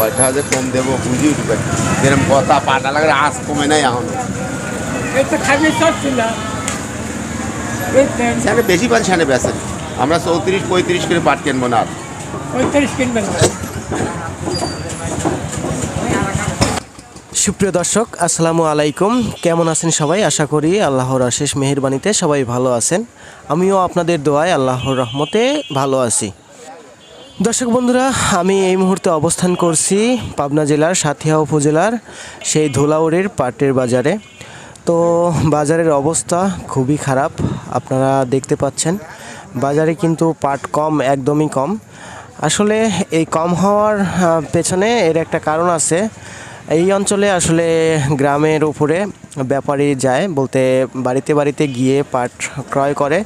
কয়টা যে কম দেবো বুঝি উঠবে। যেরকম কথা পাটা লাগে আজ কমে নাই এখন। সেখানে বেশি পান সেখানে বেচেন আমরা চৌত্রিশ পঁয়ত্রিশ করে পাট কিনবো না। আর পঁয়ত্রিশ কিনবেন সুপ্রিয় দর্শক আসসালামু আলাইকুম। কেমন আছেন সবাই? আশা করি আল্লাহর অশেষ মেহেরবানিতে সবাই ভালো আছেন। আমিও আপনাদের দোয়ায় আল্লাহর রহমতে ভালো আছি। দর্শক বন্ধুরা, আমি এই মুহূর্তে অবস্থান করছি পাবনা জেলার সাথিয়া উপজেলার সেই ধুলাউড়ির পাটের বাজারে। তো বাজারের অবস্থা খুবই খারাপ, আপনারা দেখতে পাচ্ছেন। বাজারে কিন্তু পাট কম, একদমই কম। আসলে এই কম হওয়ার পেছনে এর একটা কারণ আছে। এই অঞ্চলে আসলে গ্রামের উপরে ব্যাপারী যায় বলতে বাড়িতে বাড়িতে গিয়ে পাট ক্রয় করে।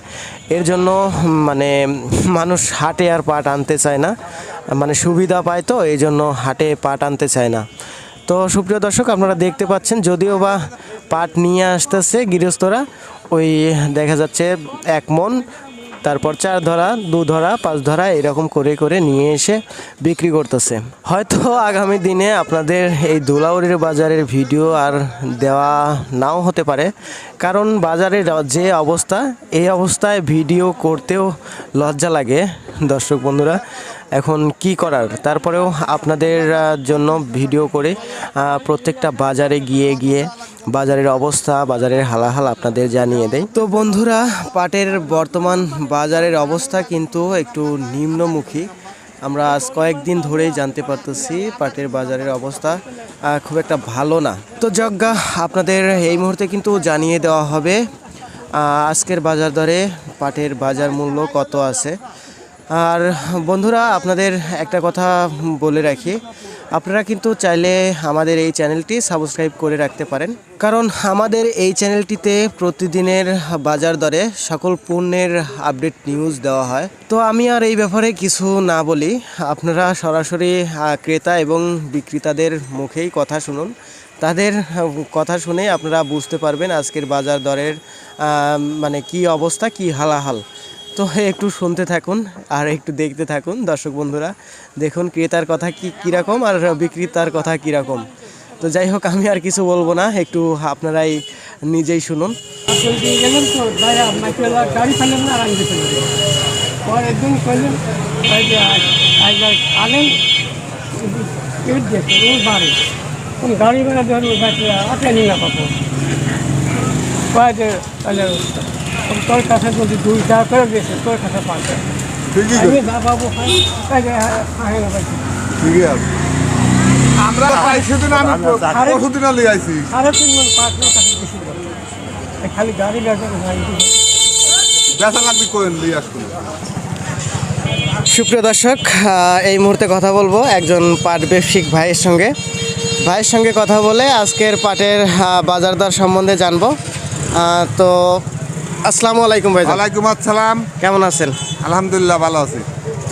এর জন্য মানে মানুষ হাটে আর পাট আনতে চায় না। মানে সুবিধা পায় তো, এই জন্য হাটে পাট আনতে চায় না। তো, সুপ্রিয় দর্শক, আপনারা দেখতে পাচ্ছেন, যদিও বা পাট নিয়ে আসতেছে গৃহস্থরা, ওই দেখা যাচ্ছে এক মন তারপর চার ধরা, দু ধরা, পাঁচ ধরা এরকম করে করে নিয়ে এসে বিক্রি করতেছে। হয়তো আগামী দিনে আপনাদের এই দুলাউরির বাজারের ভিডিও আর দেওয়া নাও হতে পারে। কারণ বাজারের যে অবস্থা, এই অবস্থায় ভিডিও করতেও লজ্জা লাগে। দর্শক বন্ধুরা, এখন কি করার? তারপরেও আপনাদের জন্য ভিডিও করে প্রত্যেকটা বাজারে গিয়ে গিয়ে বাজারের অবস্থা, বাজারের হালাহাল আপনাদের জানিয়ে দেয় তো বন্ধুরা, পাটের বর্তমান বাজারের অবস্থা কিন্তু একটু নিম্নমুখী। আমরা আজ কয়েকদিন ধরেই জানতে পারতেছি পাটের বাজারের অবস্থা খুব একটা ভালো না। তো যজ্ঞা, আপনাদের এই মুহূর্তে কিন্তু জানিয়ে দেওয়া হবে আজকের বাজার দরে পাটের বাজার মূল্য কত আছে? আর বন্ধুরা, আপনাদের একটা কথা বলে রাখি। আপনারা কিন্তু চাইলে আমাদের এই চ্যানেলটি সাবস্ক্রাইব করে রাখতে পারেন। কারণ আমাদের এই চ্যানেলটিতে প্রতিদিনের বাজার দরে সকল পণ্যের আপডেট নিউজ দেওয়া হয়। তো আমি আর এই ব্যাপারে কিছু না বলি। আপনারা সরাসরি ক্রেতা এবং বিক্রেতাদের মুখেই কথা শুনুন। তাদের কথা শুনে আপনারা বুঝতে পারবেন আজকের বাজার দরের মানে কি অবস্থা, কি হালাহাল। তো একটু শুনতে থাকুন আর একটু দেখতে থাকুন, দর্শক বন্ধুরা। দেখুন, ক্রেতার কথা কি, কীরকম আর বিক্রেতার কথা কীরকম। তো যাই হোক, আমি আর কিছু বলব না, একটু আপনারাই নিজেই শুনুন। গাড়ি তাহলে তোর কাছে যদি দুই টাকা করে দিয়েছে তোর কাছে পাঁচ ঠিকই আমি না পাবো খাই হ্যাঁ ঠিকই আছে। আমরা পাই সেদিন আমি পরশুদিন লিয়ে আইছি। সাড়ে তিন মন পাঁচ টাকা বেশি খালি গাড়ি বেচা লাগবে লিয়ে সুপ্রিয় দর্শক এই মুহূর্তে কথা বলব একজন পাট ব্যবসায়িক ভাইয়ের সঙ্গে। ভাইয়ের সঙ্গে কথা বলে আজকের পাটের বাজার দর সম্বন্ধে জানব। তো আসসালামু আলাইকুম ভাই ওয়ালাইকুম আসসালাম। কেমন আছেন? আলহামদুলিল্লাহ ভালো আছি।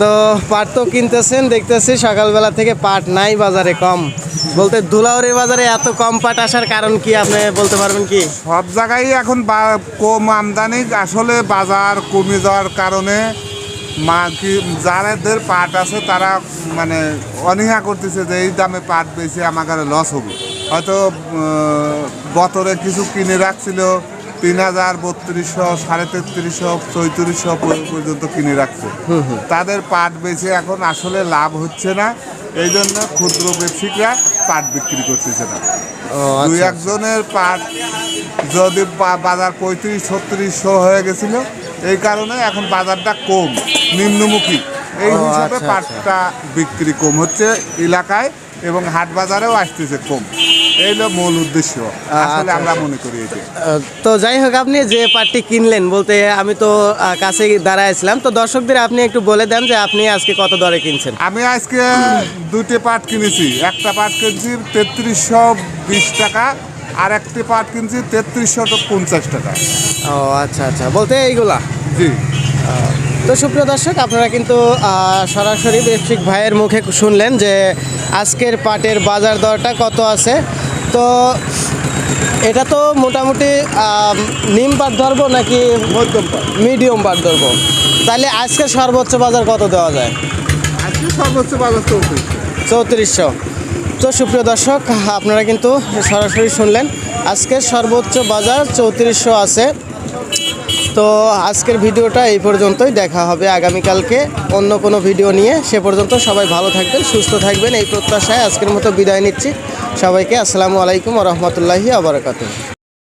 তো পাট তো কিনতেছেন দেখতেছি সকালবেলা থেকে পাট নাই বাজারে কম। বলতে ধুলাউড়ির বাজারে এত কম পাট আসার কারণ কি আপনি বলতে পারবেন কি? সব জায়গায় এখন কম আমদানি আসলে বাজার কমে যাওয়ার কারণে মা কি যাদের পাট আছে তারা মানে অনীহা করতেছে যে এই দামে পাট বেশি আমার লস হবে। হয়তো বতরে কিছু কিনে রাখছিল তিন হাজার বত্রিশশো সাড়ে তেত্রিশশো চৌত্রিশশো পর্যন্ত কিনে রাখছে। তাদের পাট বেশি এখন আসলে লাভ হচ্ছে না। এই জন্য ক্ষুদ্র ব্যবসায়িকরা পাট বিক্রি করতেছে না। ও দুই আচ্ছা। একজনের পাট যদি বাজার পঁয়ত্রিশ ছত্রিশশো হয়ে গেছিল এই কারণে এখন বাজারটা কম নিম্নমুখী। এই হিসাবে আচ্ছা, পাটটা বিক্রি কম হচ্ছে এলাকায় এবং হাট বাজারেও আসতেছে কম। মূল উদ্দেশ্য। আসলে আচ্ছা। আমরা মনে করি এটা তো যাই হোক আপনি যে পাটটি কিনলেন বলতে আমি তো কাছে দাঁড়াইছিলাম তো দর্শকদের আপনি একটু বলে দেন যে আপনি আজকে কত দরে কিনছেন। আমি আজকে দুটি পার্ট কিনেছি। একটা পার্ট কিনছি তেত্রিশশো বিশ টাকা আর একটি পার্ট কিনছি তেত্রিশশো পঞ্চাশ টাকা। ও আচ্ছা আচ্ছা। বলতে এইগুলা? জি। তো সুপ্রিয় দর্শক আপনারা কিন্তু সরাসরি ব্যবসায়িক ভাইয়ের মুখে শুনলেন যে আজকের পাটের বাজার দরটা কত আছে। তো এটা তো মোটামুটি নিম পাট ধরবো নাকি মধ্যম পাট? মিডিয়াম পাট ধরবো? তাহলে আজকে সর্বোচ্চ বাজার কত দেওয়া যায়? আজকে সর্বোচ্চ বাজার চলছে চৌত্রিশশো। তো সুপ্রিয় দর্শক আপনারা কিন্তু সরাসরি শুনলেন আজকে সর্বোচ্চ বাজার চৌত্রিশশো আছে। তো আজকের ভিডিওটা এই পর্যন্তই। দেখা হবে আগামীকালকে অন্য কোনো ভিডিও নিয়ে। সে পর্যন্ত সবাই ভালো থাকবেন, সুস্থ থাকবেন। এই প্রত্যাশায় আজকের মতো বিদায় নিচ্ছি। সবাইকে আসসালামু আলাইকুম রহমতুল্লাহি আবরকাত